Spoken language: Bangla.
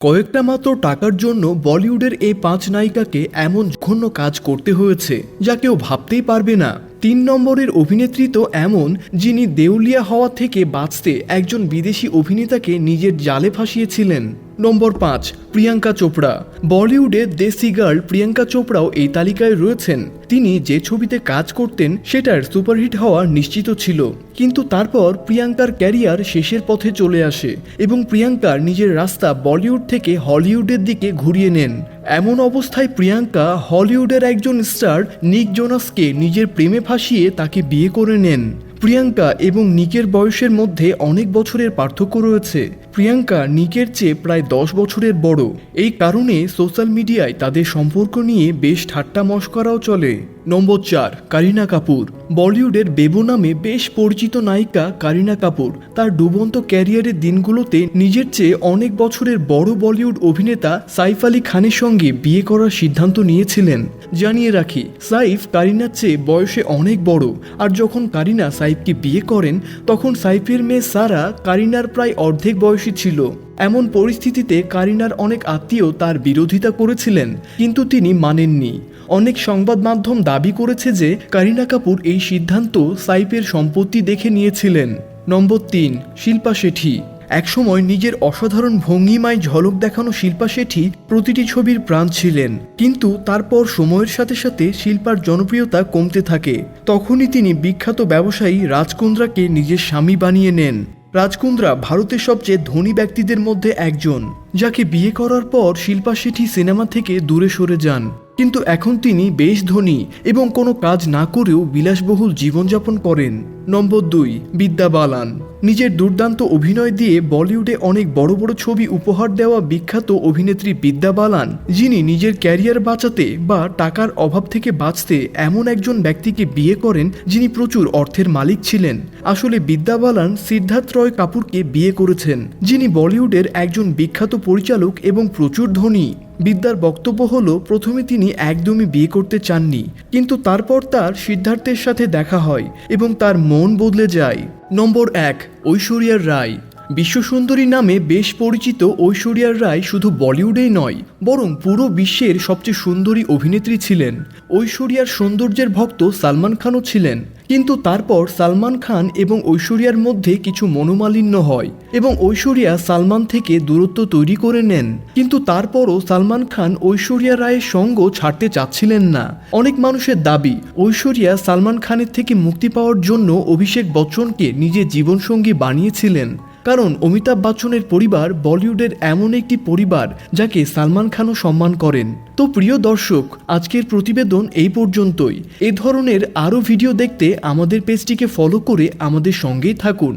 কয়েকটা মাত্র টাকার জন্য বলিউডের এই পাঁচ নায়িকাকে এমন জঘন্য কাজ করতে হয়েছে যা কেউ ভাবতেই পারবে না। তিন নম্বরের অভিনেত্রী তো এমন যিনি দেউলিয়া হওয়া থেকে বাঁচতে একজন বিদেশি অভিনেতাকে নিজের জালে ফাঁসিয়েছিলেন। নম্বর পাঁচ, প্রিয়াঙ্কা চোপড়া। বলিউডে দেশি গার্ল প্রিয়াঙ্কা চোপড়াও এই তালিকায় রয়েছেন। তিনি যে ছবিতে কাজ করতেন সেটার সুপারহিট হওয়া নিশ্চিত ছিল। কিন্তু তারপর প্রিয়াঙ্কার ক্যারিয়ার শেষের পথে চলে আসে এবং প্রিয়াঙ্কার নিজের রাস্তা বলিউড থেকে হলিউডের দিকে ঘুরিয়ে নেন। এমন অবস্থায় প্রিয়াঙ্কা হলিউডের একজন স্টার নিক জোনাসকে নিজের প্রেমে ফাঁসিয়ে তাকে বিয়ে করে নেন। প্রিয়াঙ্কা এবং নিকের বয়সের মধ্যে অনেক বছরের পার্থক্য রয়েছে। প্রিয়াঙ্কা নিকের চেয়ে প্রায় দশ বছরের বড়। এই কারণে সোশ্যাল মিডিয়ায় তাদের সম্পর্ক নিয়ে বেশ ঠাট্টা মশকরাও চলে। নম্বর চার, কারিনা কাপুর। বলিউডের বেবু নামে বেশ পরিচিত নায়িকা কারিনা কাপুর। তার ডুবন্ত ক্যারিয়ারের দিনগুলোতে নিজের চেয়ে অনেক বছরের বড় বলিউড অভিনেতা সাইফ আলী খানের সঙ্গে বিয়ে করার সিদ্ধান্ত নিয়েছিলেন। জানিয়ে রাখি, সাইফ কারিনার চেয়ে বয়সে অনেক বড়। আর যখন কারিনা সাইফকে বিয়ে করেন, তখন সাইফের মেয়ে সারা কারিনার প্রায় অর্ধেক বয়সী ছিল। এমন পরিস্থিতিতে কারিনার অনেক আত্মীয় তার বিরোধিতা করেছিলেন, কিন্তু তিনি মানেননি। অনেক সংবাদ মাধ্যম দাবি করেছে যে, কারিনা কাপুর এই সিদ্ধান্ত সাইফের সম্পত্তি দেখে নিয়েছিলেন। নম্বর তিন, শিল্পা শেঠি। একসময় নিজের অসাধারণ ভঙ্গিমায় ঝলক দেখানো শিল্পা শেঠি প্রতিটি ছবির প্রাণ ছিলেন, কিন্তু তারপর সময়ের সাথে সাথে শিল্পার জনপ্রিয়তা কমতে থাকে। তখনই তিনি বিখ্যাত ব্যবসায়ী রাজকুন্দ্রাকে নিজের স্বামী বানিয়ে নেন। রাজকুন্দ্রা ভারতের সবচেয়ে ধনী ব্যক্তিদের মধ্যে একজন। যাকে বিয়ে করার পর শিল্পা শেঠি সিনেমা থেকে দূরে সরে যান। কিন্তু এখন তিনি বেশ ধনী এবং কোনো কাজ না করেও বিলাসবহুল জীবনযাপন করেন। নম্বর দুই, বিদ্যা বালান। নিজের দুর্দান্ত অভিনয় দিয়ে বলিউডে অনেক বড় বড় ছবি উপহার দেওয়া বিখ্যাত অভিনেত্রী বিদ্যা বালান, যিনি নিজের ক্যারিয়ার বাঁচাতে বা টাকার অভাব থেকে বাঁচতে এমন একজন ব্যক্তিকে বিয়ে করেন যিনি প্রচুর অর্থের মালিক ছিলেন। আসলে বিদ্যা বালান সিদ্ধার্থ রয় কাপুরকে বিয়ে করেছেন, যিনি বলিউডের একজন বিখ্যাত পরিচালক এবং প্রচুর ধনী। বিদ্যার বক্তব্য হলো, প্রথমে তিনি একদমই বিয়ে করতে চাননি, কিন্তু তারপর তার সিদ্ধার্থের সাথে দেখা হয় এবং তার মন বদলে যায়। নম্বর এক, ঐশ্বরিয়ার রায়। বিশ্বসুন্দরী নামে বেশ পরিচিত ঐশ্বরিয়ার রায় শুধু বলিউডেই নয়, বরং পুরো বিশ্বের সবচেয়ে সুন্দরী অভিনেত্রী ছিলেন। ঐশ্বরিয়ার সৌন্দর্যের ভক্ত সালমান খানও ছিলেন। কিন্তু তারপর সালমান খান এবং ঐশ্বরিয়ার মধ্যে কিছু মনোমালিন্য হয় এবং ঐশ্বরিয়া সালমান থেকে দূরত্ব তৈরি করে নেন। কিন্তু তারপরও সালমান খান ঐশ্বরিয়া রায়ের সঙ্গ ছাড়তে চাচ্ছিলেন না। অনেক মানুষের দাবি, ঐশ্বরিয়া সালমান খানের থেকে মুক্তি পাওয়ার জন্য অভিষেক বচ্চনকে নিজের জীবনসঙ্গী বানিয়েছিলেন। কারণ অমিতাভ বচ্চনের পরিবার বলিউডের এমন একটি পরিবার যাকে সালমান খানও সম্মান করেন। তো প্রিয় দর্শক, আজকের প্রতিবেদন এই পর্যন্তই। এ ধরনের আরও ভিডিও দেখতে আমাদের পেজটিকে ফলো করে আমাদের সঙ্গেই থাকুন।